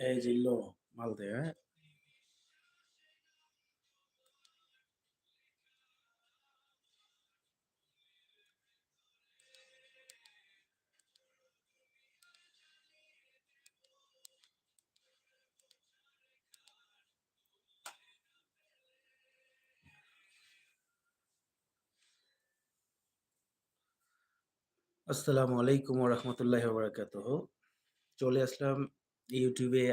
এই যে লো মালতে, হ্যাঁ? আসসালামু আলাইকুম ওয়া রাহমাতুল্লাহি ওয়া বারাকাতুহু। চলে আসলাম এ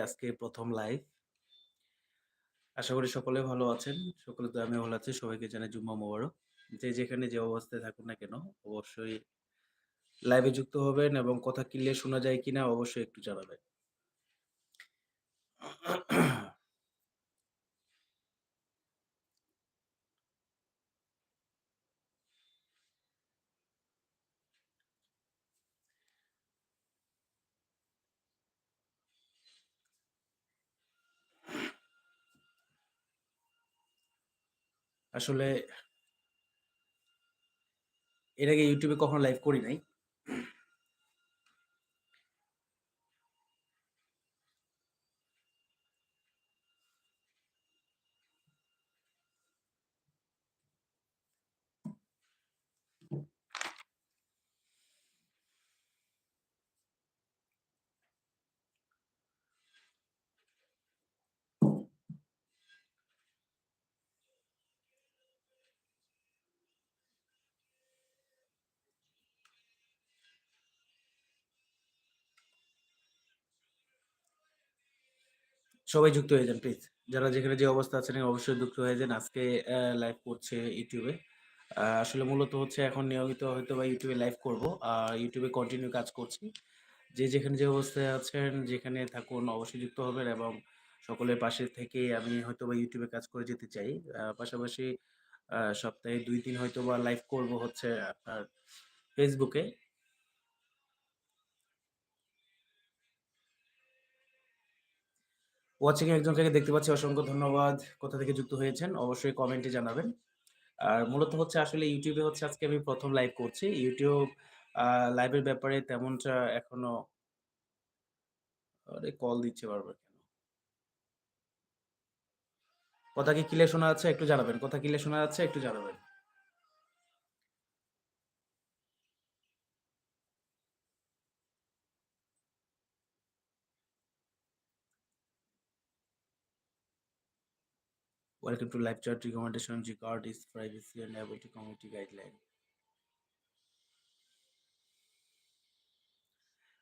আজকে প্রথম লাইভ। আশা করি সকলে ভালো আছেন। সকলে তো আমি ভালো আছি। সবাইকে জানাই জুম্মা মোবারক। যে যেখানে যে অবস্থায় থাকুন না কেন, অবশ্যই লাইভে যুক্ত হবেন এবং কথা ক্লিয়ার শোনা যায় কিনা অবশ্যই একটু জানাবেন। আসলে এর আগে ইউটিউবে কখনো লাইভ করি নাই। সবাই যুক্ত হয়ে যান প্লিজ। যারা যেখানে যে অবস্থা আছেন অবশ্যই যুক্ত হয়ে যান। আজকে লাইভ করছে ইউটিউবে আসলে মূলত হচ্ছে এখন নিয়মিত হয়তো বা ইউটিউবে লাইভ করব। আর এ কন্টিনিউ কাজ করছি। যে যেখানে যে অবস্থায় আছেন, যেখানে থাকুন অবশ্যই যুক্ত হবেন এবং সকলের পাশে থেকে আমি হয়তো বা ইউটিউবে কাজ করে যেতে চাই। পাশাপাশি সপ্তাহে দুই দিন হয়তো বা লাইভ করব হচ্ছে আপনার Facebook ওয়াচিং একজনকে দেখতে পাচ্ছি, অসংখ্য ধন্যবাদ। কোথা থেকে যুক্ত হয়েছেন, অবশ্যই কমেন্টে জানাবেন। আর মূলত হচ্ছে আসলে ইউটিউবে হচ্ছে আজকে আমি প্রথম লাইভ করছি। ইউটিউব লাইভের ব্যাপারে তেমনটা এখনও, আরে কল দিচ্ছে বারবার কেন? কথা কি ক্লিয়ার শোনা যাচ্ছে? একটু জানাবেন। কথা ক্লিয়ার শোনা যাচ্ছে? একটু জানাবেন। Welcome to live chat recommendation regard is privacy and able community guideline.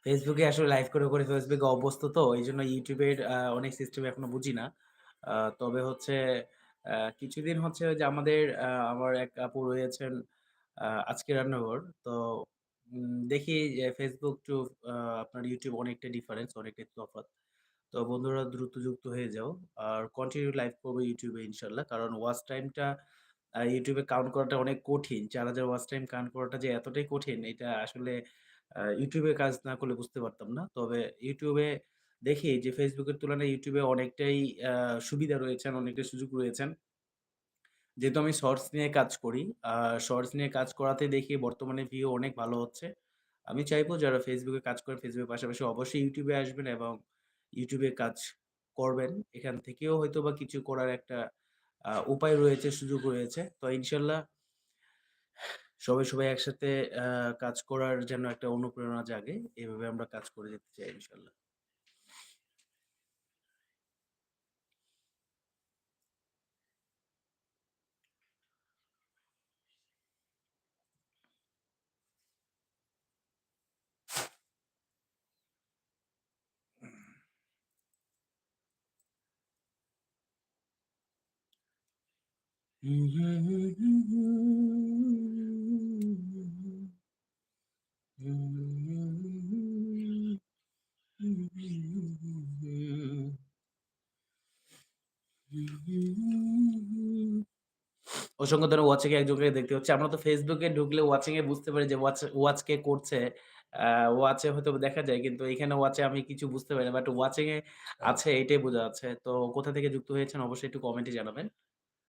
এ আসলে লাইভ করে, করে এ অভ্যস্ত তো YouTube এর আ অনেক সিস্টেম এখনও বুঝি না। তবে হচ্ছে কিছুদিন হচ্ছে যে আমাদের আমার এক আপু রয়েছেন আজকে রান্নাঘর। তো দেখি Facebook টু আপনার YouTube অনেকটা ডিফারেন্স, অনেকটাই তফাৎ। তো বন্ধুরা দ্রুত যুক্ত হয়ে যাও। আর কন্টিনিউ লাইভ করব এ ইনশাআল্লাহ। কারণ ওয়াচ টাইমটা এ কাউন্ট করাটা অনেক কঠিন। ৪,০০০ ওয়াচ টাইম কাউন্ট করাটা যে এতটাই কঠিন এটা আসলে এ কাজ না করলে বুঝতে পারতাম না। তবে এ দেখি যে ফেসবুকের তুলনায় ইউটিউবে অনেকটাই সুবিধা রয়েছেন, অনেকটাই সুযোগ রয়েছেন। যেহেতু আমি শর্টস নিয়ে কাজ করি, শর্টস নিয়ে কাজ করাতে দেখি বর্তমানে ভিউ অনেক ভালো হচ্ছে। আমি চাইব যারা ফেসবুকে কাজ করে ফেসবুকের পাশাপাশি অবশ্যই ইউটিউবে আসবেন এবং এ কাজ করবেন। এখান থেকেও হয়তো বা কিছু করার একটা উপায় রয়েছে, সুযোগ রয়েছে। তো ইনশাল্লাহ সবাই, সবাই একসাথে কাজ করার যেন একটা অনুপ্রেরণা জাগে। এভাবে আমরা কাজ করে যেতে চাই ইনশাআল্লাহ। অসংখ্য ধন্যবাদ ওয়াচিং একজনকে দেখতে হচ্ছে। আমরা তো ফেসবুকে ঢুকলে ওয়াচিং এ বুঝতে পারি যে ওয়াচ ওয়াচ কে করছে। ওয়াচে হয়তোবা দেখা যায়। কিন্তু এখানে ওয়াচে আমি কিছু বুঝতে পারি না। বাট ওয়াচিং এ। আছে এটাই বোঝা যাচ্ছে। তো কোথা থেকে যুক্ত হয়েছেন অবশ্যই একটু কমেন্টে জানাবেন।